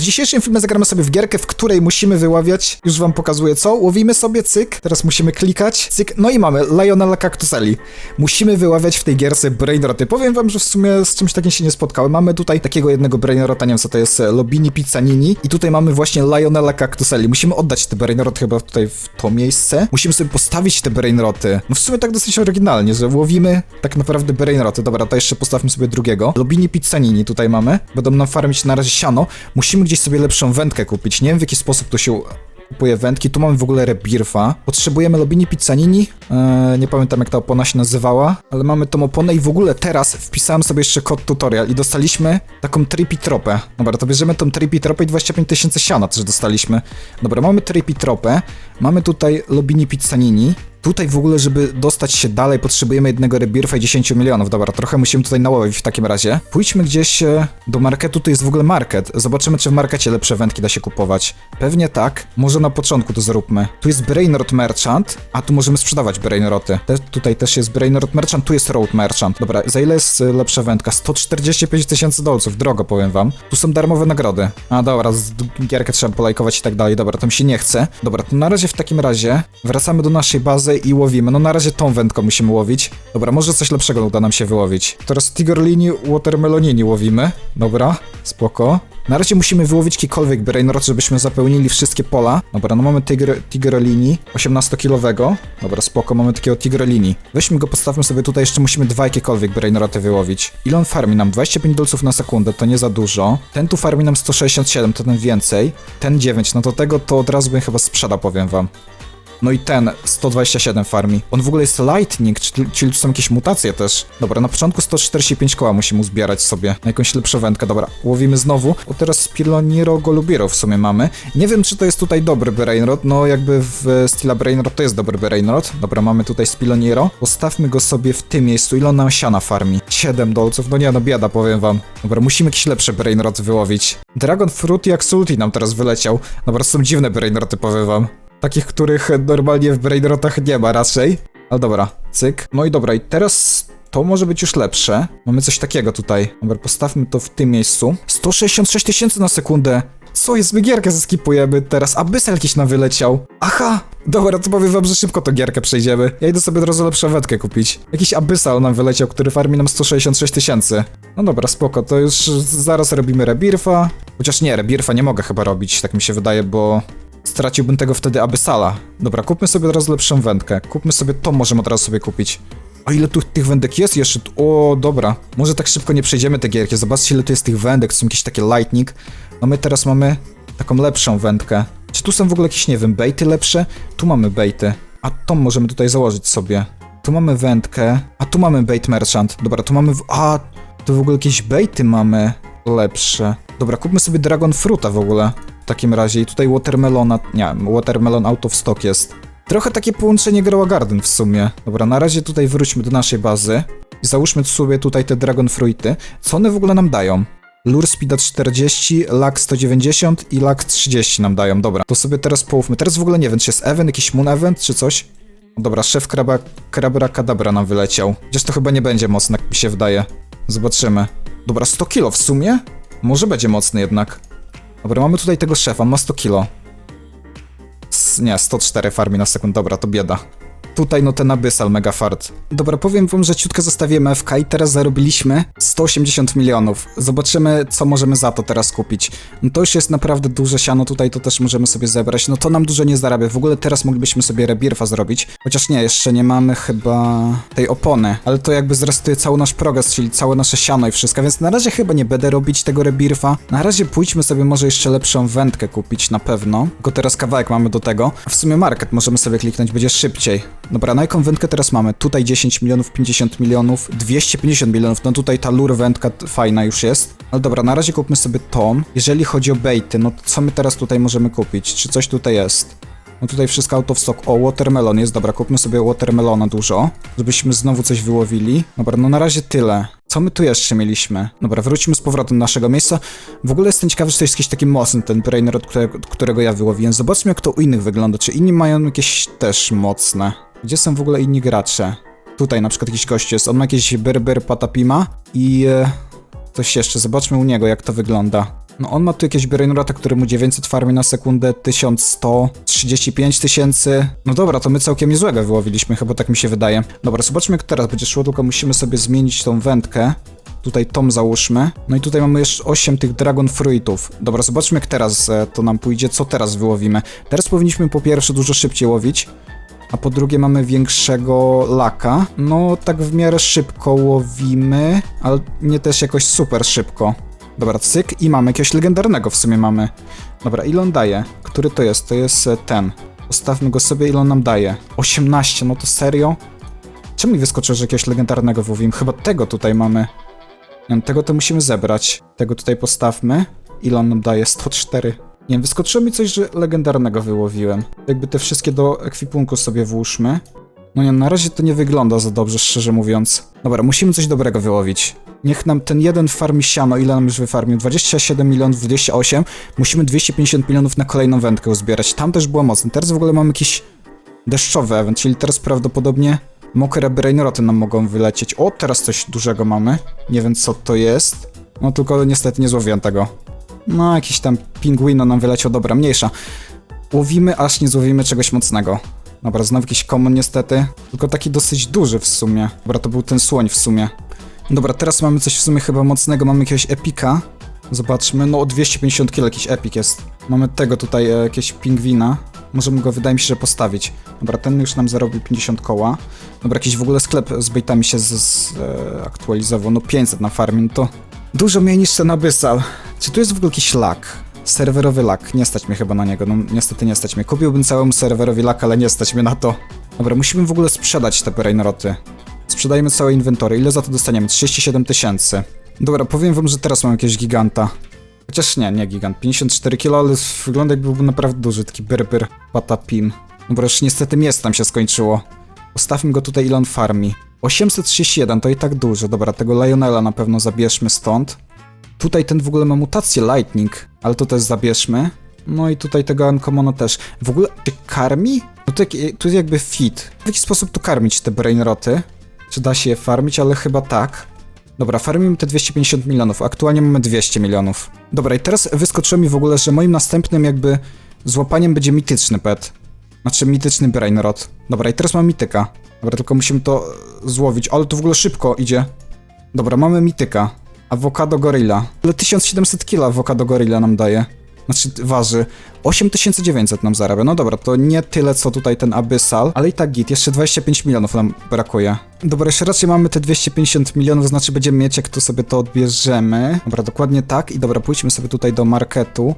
W dzisiejszym filmie zagramy sobie w gierkę, w której musimy wyławiać, już wam pokazuję co, łowimy sobie, cyk, teraz musimy klikać, cyk, no i mamy Lionela Cactuseli. Musimy wyławiać w tej gierce brainroty. Powiem wam, że w sumie z czymś takim się nie spotkałem. Mamy tutaj takiego jednego brainrota, nie wiem co to jest, e, Lobini Pizzanini i tutaj mamy właśnie Lionela Cactuseli. Musimy oddać te brainroty chyba tutaj w to miejsce. Musimy sobie postawić te brainroty. No w sumie tak dosyć oryginalnie, że łowimy tak naprawdę brainroty. Dobra, to jeszcze postawmy sobie drugiego. Lobini Pizzanini tutaj mamy. Będą nam farmić na razie siano. Musimy gdzieś sobie lepszą wędkę kupić. Nie wiem w jaki sposób to się kupuje wędki. Tu mamy w ogóle rebirfa. Potrzebujemy Lobini Pizzanini. Eee, nie pamiętam jak ta opona się nazywała, ale mamy tą oponę i w ogóle teraz wpisałem sobie jeszcze kod tutorial i dostaliśmy taką tripitropę. Dobra, to bierzemy tą tripitropę i 25 tysięcy siana też dostaliśmy. Dobra, mamy tripitropę. Mamy tutaj Lobini Pizzanini. Tutaj w ogóle, żeby dostać się dalej, potrzebujemy jednego rebirfa i 10 milionów. Dobra, trochę musimy tutaj nałowić w takim razie. Pójdźmy gdzieś e, do marketu, tu jest w ogóle market. Zobaczymy, czy w markecie lepsze wędki da się kupować. Pewnie tak. Może na początku to zróbmy. Tu jest Brainrot Merchant, a tu możemy sprzedawać Brainroty. Te, tutaj też jest Brainrot Merchant, tu jest Road Merchant. Dobra, za ile jest e, lepsza wędka? 145 tysięcy dolców, drogo powiem wam. Tu są darmowe nagrody. A dobra, gierkę trzeba polajkować i tak dalej. Dobra, to mi się nie chce. Dobra, to na razie w takim razie wracamy do naszej bazy i łowimy. No na razie tą wędką musimy łowić. Dobra, może coś lepszego uda nam się wyłowić. Teraz Tigorlini Watermelonini łowimy. Dobra, spoko. Na razie musimy wyłowić jakikolwiek brainrot, żebyśmy zapełnili wszystkie pola. Dobra, no mamy tigr, Tigrolini 18-kilowego. Dobra, spoko, mamy takiego Tigrolini. Weźmy go, postawmy sobie tutaj, jeszcze musimy dwa jakiekolwiek brainroty wyłowić. Ile on farmi nam? 25 dolców na sekundę, to nie za dużo. Ten tu farmi nam 167, to ten więcej. Ten 9, no to tego to od razu bym chyba sprzedał, powiem wam. No i ten 127 farmi. On w ogóle jest lightning, czyli, tu są jakieś mutacje też. Dobra, na początku 145 koła musimy uzbierać sobie na jakąś lepszą wędkę. Dobra, łowimy znowu. O teraz Spiloniro Golubiro w sumie mamy. Nie wiem, czy to jest tutaj dobry Brainrod. No jakby w Stila Brainrod to jest dobry Brainrod. Dobra, mamy tutaj Spiloniro. Postawmy go sobie w tym miejscu. Ile on nam siana farmi? 7 dolców. No nie, no biada, powiem wam. Dobra, musimy jakiś lepszy Brainrod wyłowić. Dragon Fruit i Axulti nam teraz wyleciał. Dobra, są dziwne Brainroty, powiem wam. Takich, których normalnie w Brainrotach nie ma raczej. Ale dobra, cyk. No i dobra, i teraz to może być już lepsze. Mamy coś takiego tutaj. Dobra, postawmy to w tym miejscu. 166 tysięcy na sekundę. Co jest? My gierkę zeskipujemy teraz. Abyssal jakiś nam wyleciał. Aha! Dobra, to powiem wam, że szybko tą gierkę przejdziemy. Ja idę sobie od razu lepszą wetkę kupić. Jakiś Abyssal nam wyleciał, który farmi nam 166 tysięcy. No dobra, spoko, to już zaraz robimy Rebirfa. Chociaż nie, Rebirfa nie mogę chyba robić, tak mi się wydaje, bo Straciłbym tego wtedy Abyssala. Dobra, kupmy sobie od razu lepszą wędkę. Kupmy sobie to, możemy od razu sobie kupić. A ile tu tych wędek jest jeszcze? O, dobra. Może tak szybko nie przejdziemy te gierki. Zobaczcie, ile tu jest tych wędek. To są jakieś takie lightning. No my teraz mamy taką lepszą wędkę. Czy tu są w ogóle jakieś, nie wiem, bejty lepsze? Tu mamy bejty. A tą możemy tutaj założyć sobie. Tu mamy wędkę. A tu mamy bait merchant. Dobra, tu mamy... W... A, tu w ogóle jakieś bejty mamy lepsze. Dobra, kupmy sobie dragon fruta w ogóle takim razie. I tutaj Watermelona, nie, Watermelon out of stock jest. Trochę takie połączenie Growa Garden w sumie. Dobra, na razie tutaj wróćmy do naszej bazy. I załóżmy sobie tutaj te Dragon Fruity. Co one w ogóle nam dają? Lure Speeda 40, Lag 190 i Lag 30 nam dają. Dobra, to sobie teraz połówmy. Teraz w ogóle nie wiem, czy jest event, jakiś moon event, czy coś. Dobra, szef kraba, krabra kadabra nam wyleciał. Chociaż to chyba nie będzie mocne, jak mi się wydaje. Zobaczymy. Dobra, 100 kilo w sumie? Może będzie mocny jednak. Dobra, mamy tutaj tego szefa, ma 100 kilo. S nie, 104 farmi na sekundę, dobra, to bieda. Tutaj no ten Abyssal mega fart. Dobra, powiem wam, że ciutkę zostawiłem FK i teraz zarobiliśmy 180 milionów. Zobaczymy, co możemy za to teraz kupić. No to już jest naprawdę duże siano, tutaj to też możemy sobie zebrać. No to nam dużo nie zarabia. W ogóle teraz moglibyśmy sobie rebirfa zrobić. Chociaż nie, jeszcze nie mamy chyba tej opony. Ale to jakby zrestuje cały nasz progres, czyli całe nasze siano i wszystko, więc na razie chyba nie będę robić tego rebirfa. Na razie pójdźmy sobie może jeszcze lepszą wędkę kupić, na pewno. Tylko teraz kawałek mamy do tego. A w sumie market możemy sobie kliknąć, będzie szybciej. Dobra, na jaką wędkę teraz mamy? Tutaj 10 milionów, 50 milionów, 250 milionów, no tutaj ta lure wędka fajna już jest. Ale dobra, na razie kupmy sobie tą. Jeżeli chodzi o bejty, no to co my teraz tutaj możemy kupić? Czy coś tutaj jest? No tutaj wszystko out of stock. O, watermelon jest, dobra, kupmy sobie watermelona dużo, żebyśmy znowu coś wyłowili. Dobra, no na razie tyle. Co my tu jeszcze mieliśmy? Dobra, wróćmy z powrotem do naszego miejsca. W ogóle jestem ciekawy, czy to jest jakiś taki mocny ten brainer, od którego, którego ja wyłowiłem. Zobaczmy, jak to u innych wygląda. Czy inni mają jakieś też mocne? Gdzie są w ogóle inni gracze? Tutaj na przykład jakiś gość jest. On ma jakieś berber patapima i... E, coś jeszcze. Zobaczmy u niego, jak to wygląda. No on ma tu jakieś brainrota, który mu 900 farmi na sekundę, 1135 tysięcy. No dobra, to my całkiem niezłego wyłowiliśmy, chyba tak mi się wydaje. Dobra, zobaczmy jak teraz będzie szło, tylko musimy sobie zmienić tą wędkę. Tutaj tom załóżmy. No i tutaj mamy jeszcze 8 tych Dragon Fruitów. Dobra, zobaczmy jak teraz e, to nam pójdzie, co teraz wyłowimy. Teraz powinniśmy po pierwsze dużo szybciej łowić, a po drugie mamy większego laka. No tak w miarę szybko łowimy, ale nie też jakoś super szybko. Dobra, cyk i mamy jakiegoś legendarnego w sumie mamy. Dobra, ile on daje? Który to jest? To jest e, ten. Postawmy go sobie, ile on nam daje? 18, no to serio? Czemu mi wyskoczyło, że jakiegoś legendarnego wyłowimy? Chyba tego tutaj mamy. Nie wiem, tego to musimy zebrać. Tego tutaj postawmy. Ile on nam daje? 104. Nie wiem, wyskoczyło mi coś, że legendarnego wyłowiłem. Jakby te wszystkie do ekwipunku sobie włóżmy. No nie, na razie to nie wygląda za dobrze, szczerze mówiąc. Dobra, musimy coś dobrego wyłowić. Niech nam ten jeden farmi siano, ile nam już wyfarmił? 27 milionów, 28. Musimy 250 milionów na kolejną wędkę uzbierać. Tam też było mocne. Teraz w ogóle mamy jakiś deszczowy event, czyli teraz prawdopodobnie mokre brainroty nam mogą wylecieć. O, teraz coś dużego mamy. Nie wiem co to jest. No tylko niestety nie złowiłem tego. No, jakiś tam pingwino nam wyleciał, dobra, mniejsza. Łowimy, aż nie złowimy czegoś mocnego. Dobra, znowu jakiś common niestety. Tylko taki dosyć duży w sumie. Dobra, to był ten słoń w sumie. Dobra, teraz mamy coś w sumie chyba mocnego. Mamy jakiegoś epika. Zobaczmy, no o 250 kg jakiś epik jest. Mamy tego tutaj, e, jakiegoś pingwina. Możemy go, wydaje mi się, że postawić. Dobra, ten już nam zarobił 50 koła. Dobra, jakiś w ogóle sklep z baitami się z, z, e. No 500 na farmie, to dużo mniej niż ten Abyssal. Czy tu jest w ogóle jakiś lag? Serwerowy lag, nie stać mnie chyba na niego, no niestety nie stać mnie. Kupiłbym całemu serwerowi lag, ale nie stać mnie na to. Dobra, musimy w ogóle sprzedać te brainroty. Sprzedajmy całe inwentory. Ile za to dostaniemy? 37 tysięcy. Dobra, powiem wam, że teraz mam jakiegoś giganta. Chociaż nie, nie gigant. 54 kg, ale wygląda jakby był naprawdę duży, taki berber patapim. Dobra, już niestety miest tam się skończyło. Postawmy go tutaj, ile on farmi. 831, to i tak dużo. Dobra, tego Lionela na pewno zabierzmy stąd. Tutaj ten w ogóle ma mutację Lightning, ale to też zabierzmy. No i tutaj tego Uncommona też. W ogóle, czy karmi? No to, jak- tu jest jakby fit. W jaki sposób tu karmić te brainroty? Czy da się je farmić? Ale chyba tak. Dobra, farmimy te 250 milionów. Aktualnie mamy 200 milionów. Dobra, i teraz wyskoczyło mi w ogóle, że moim następnym jakby złapaniem będzie mityczny pet. Znaczy mityczny brainrot. Dobra, i teraz mam mityka. Dobra, tylko musimy to e, złowić. Ale to w ogóle szybko idzie. Dobra, mamy mityka. Awokado gorilla. Ale 1700 kg awokado gorilla nam daje. Znaczy waży. 8900 nam zarabia. No dobra, to nie tyle co tutaj ten Abyssal, ale i tak git. Jeszcze 25 milionów nam brakuje. Dobra, jeszcze raczej mamy te 250 milionów, znaczy będziemy mieć jak tu sobie to odbierzemy. Dobra, dokładnie tak. I dobra, pójdźmy sobie tutaj do marketu.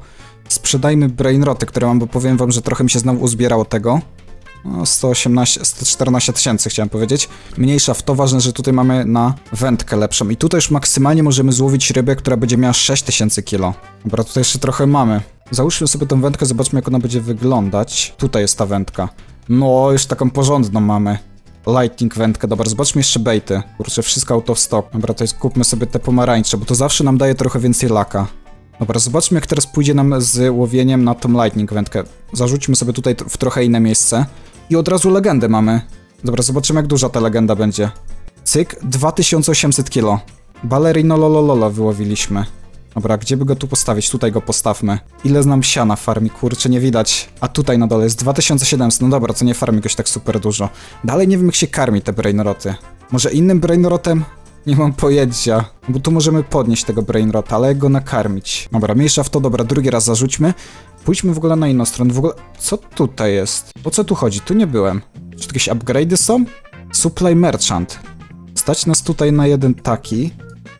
Sprzedajmy brainroty, które mam, bo powiem wam, że trochę mi się znowu uzbierało tego. No, 118, 114 tysięcy chciałem powiedzieć. Mniejsza w to, ważne, że tutaj mamy na wędkę lepszą. I tutaj już maksymalnie możemy złowić rybę, która będzie miała 6000 kilo. Dobra, tutaj jeszcze trochę mamy. Załóżmy sobie tą wędkę, zobaczmy jak ona będzie wyglądać. Tutaj jest ta wędka. No, już taką porządną mamy. Lightning wędkę, dobra, zobaczmy jeszcze bejty. Kurczę, wszystko out of stock. Dobra, to jest kupmy sobie te pomarańcze, bo to zawsze nam daje trochę więcej laka. Dobra, zobaczmy jak teraz pójdzie nam z łowieniem na tą lightning wędkę. Zarzućmy sobie tutaj w trochę inne miejsce. I od razu legendę mamy. Dobra, zobaczymy jak duża ta legenda będzie. Cyk, 2800 kilo. Ballerino lololola wyłowiliśmy. Dobra, gdzie by go tu postawić? Tutaj go postawmy. Ile nam siana farmi? Kurczę, nie widać. A tutaj na dole jest 2700. No dobra, to nie farmi goś tak super dużo. Dalej nie wiem jak się karmi te brainroty. Może innym brainrotem? Nie mam pojęcia, bo tu możemy podnieść tego brainrota, ale jak go nakarmić? Dobra, mniejsza w to, dobra, drugi raz zarzućmy. Pójdźmy w ogóle na inną stronę, w ogóle, co tutaj jest? O co tu chodzi? Tu nie byłem. Czy jakieś upgrade'y są? Supply Merchant. Stać nas tutaj na jeden taki.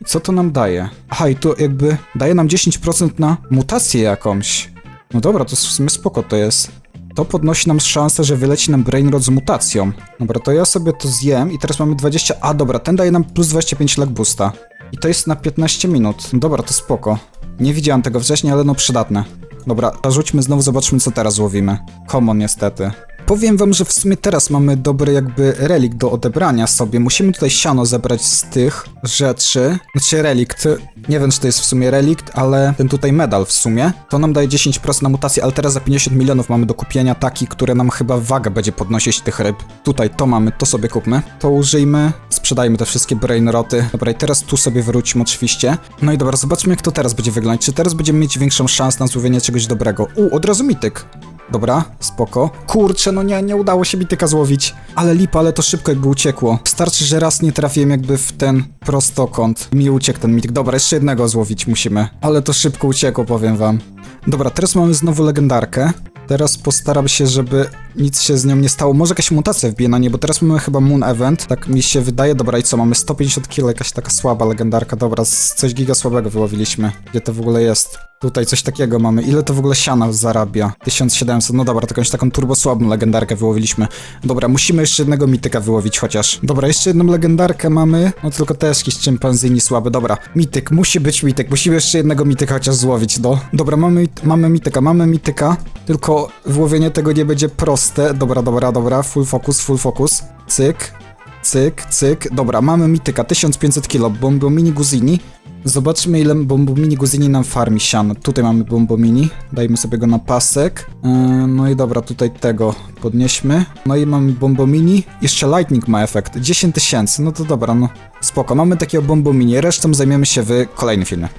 Co to nam daje? Aha, i tu jakby daje nam 10% na mutację jakąś. No dobra, to w sumie spoko to jest. To podnosi nam szansę, że wyleci nam Brainrot z mutacją. Dobra, to ja sobie to zjem i teraz mamy 20... A, dobra, ten daje nam plus 25 lag boosta. I to jest na 15 minut. Dobra, to spoko. Nie widziałem tego wcześniej, ale no przydatne. Dobra, zarzućmy znowu, zobaczmy co teraz łowimy. Common niestety. Powiem wam, że w sumie teraz mamy dobry jakby relikt do odebrania sobie. Musimy tutaj siano zebrać z tych rzeczy. Znaczy relikt. Nie wiem, czy to jest w sumie relikt, ale ten tutaj medal w sumie. To nam daje 10% na mutację, ale teraz za 50 milionów mamy do kupienia taki, które nam chyba wagę będzie podnosić tych ryb. Tutaj to mamy, to sobie kupmy. To użyjmy. Sprzedajmy te wszystkie brainroty. Dobra, i teraz tu sobie wróćmy oczywiście. No i dobra, zobaczmy jak to teraz będzie wyglądać. Czy teraz będziemy mieć większą szansę na złowienie czegoś dobrego? U, od razu mityk. Dobra, spoko. Kurczę, no nie, nie udało się mityka złowić. Ale lipa, ale to szybko jakby uciekło. Starczy, że raz nie trafiłem jakby w ten prostokąt. Mi uciekł ten mityk. Dobra, jeszcze jednego złowić musimy. Ale to szybko uciekło, powiem wam. Dobra, teraz mamy znowu legendarkę. Teraz postaram się, żeby nic się z nią nie stało. Może jakaś mutacja wbije na nie, bo teraz mamy chyba Moon Event. Tak mi się wydaje. Dobra, i co? Mamy 150 kg, jakaś taka słaba legendarka. Dobra, coś giga słabego wyłowiliśmy. Gdzie to w ogóle jest? Tutaj coś takiego mamy. Ile to w ogóle siana zarabia? 1700. No dobra, jakąś taką turbo słabą legendarkę wyłowiliśmy. Dobra, musimy jeszcze jednego mityka wyłowić chociaż. Dobra, jeszcze jedną legendarkę mamy. No tylko też jakiś czympanzini słaby. Dobra, mityk, musi być mityk. Musimy jeszcze jednego mityka chociaż złowić, no. Dobra, mamy, mamy mityka, mamy mityka. Tylko wyłowienie tego nie będzie proste. Dobra, dobra, dobra. Full focus, full focus. Cyk. Cyk, cyk. Dobra, mamy mityka, 1500 kg, bombomini guzini. Zobaczmy ile bombomini guzini nam farmi siano. Tutaj mamy bombomini, dajmy sobie go na pasek. Yy, no i dobra, tutaj tego podnieśmy. No i mamy bombomini. Jeszcze lightning ma efekt, 10 tysięcy. No to dobra, no spoko. Mamy takiego bombomini, resztą zajmiemy się w kolejnym filmie.